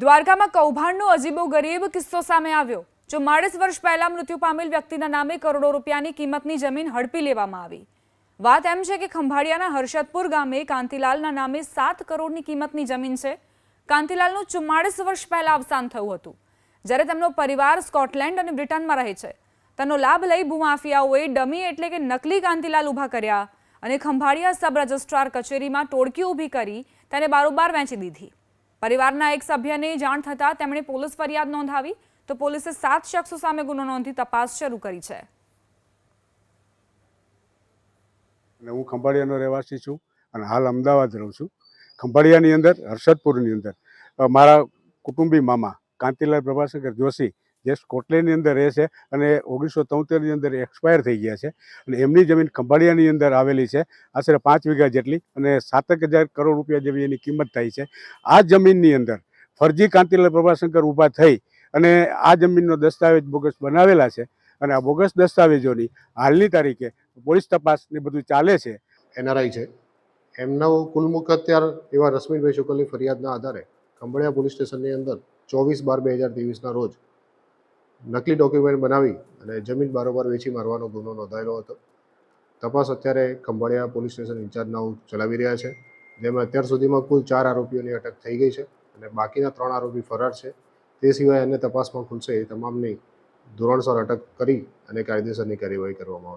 દ્વારકામાં કૌભાંડનો અજીબો ગરીબ કિસ્સો સામે આવ્યો. ચુમ્માળીસ વર્ષ પહેલા મૃત્યુ પામેલ વ્યક્તિના નામે કરોડો રૂપિયાની કિંમતની જમીન હડપી લેવામાં આવી. વાત એમ છે કે ખંભાળિયાના હર્ષદપુર ગામે કાંતિલાલના નામે સાત કરોડની કિંમતની જમીન છે. કાંતિલાલનું ચુમ્માળીસ વર્ષ પહેલા અવસાન થયું હતું. જ્યારે તેમનો પરિવાર સ્કોટલેન્ડ અને બ્રિટનમાં રહે છે. તેનો લાભ લઈ ભૂમાફિયાઓએ ડમી એટલે કે નકલી કાંતિલાલ ઊભા કર્યા અને ખંભાળિયા સબ રજિસ્ટ્રાર કચેરીમાં ટોળકી ઊભી કરી તેને બારોબાર વેચી દીધી. પરિવારના એક સભ્યને જાણ થતાં તેમણે પોલીસ ફરિયાદ નોંધાવી તો પોલીસે સાત શખ્સો સામે ગુનો નોંધી તપાસ શરૂ કરી છે. હું ખંભાળિયાનો રહેવાસી છું અને હાલ અમદાવાદ રહું છું. ખંભાળિયાની અંદર હર્ષદપુરની અંદર મારા કુટુંબી મામા કાંતિલાલ પ્રભાશંકર જોશી જે સ્કોટલેન્ડની અંદર રહે છે અને ઓગણીસો તોતેરની અંદર એક્સપાયર થઈ ગયા છે. અને એમની જમીન ખંભાળિયાની અંદર આવેલી છે. આશરે પાંચ વીઘા જેટલી અને સાતેક હજાર કરોડ રૂપિયા જેવી એની કિંમત થાય છે. આ જમીનની અંદર ફરજી કાંતિલાલ પ્રભાશંકર ઊભા થઈ અને આ જમીનનો દસ્તાવેજ બોગસ બનાવેલા છે. અને આ બોગસ દસ્તાવેજોની હાલની તારીખે પોલીસ તપાસ ને બધું ચાલે છે. એનઆરઆઈ છે. એમનો કુલમુખ અત્યાર એવા રશ્મિભાઈ શુકલની ફરિયાદના આધારે ખંભાળિયા પોલીસ સ્ટેશનની અંદર ચોવીસ બાર બે હજાર ત્રેવીસના રોજ નકલી ડોક્યુમેન્ટ બનાવી અને જમીન બારોબાર વેચી મારવાનો ગુનો નોંધાયેલો હતો. તપાસ અત્યારે ખંભાળિયા પોલીસ સ્ટેશન ઇન્ચાર્જના ચલાવી રહ્યા છે, જેમાં અત્યાર સુધીમાં કુલ ચાર આરોપીઓની અટક થઈ ગઈ છે અને બાકીના ત્રણ આરોપી ફરાર છે. તે સિવાય અન્ય તપાસમાં ખુલશે એ તમામની ધોરણસર અટક કરી અને કાયદેસરની કાર્યવાહી કરવામાં આવશે.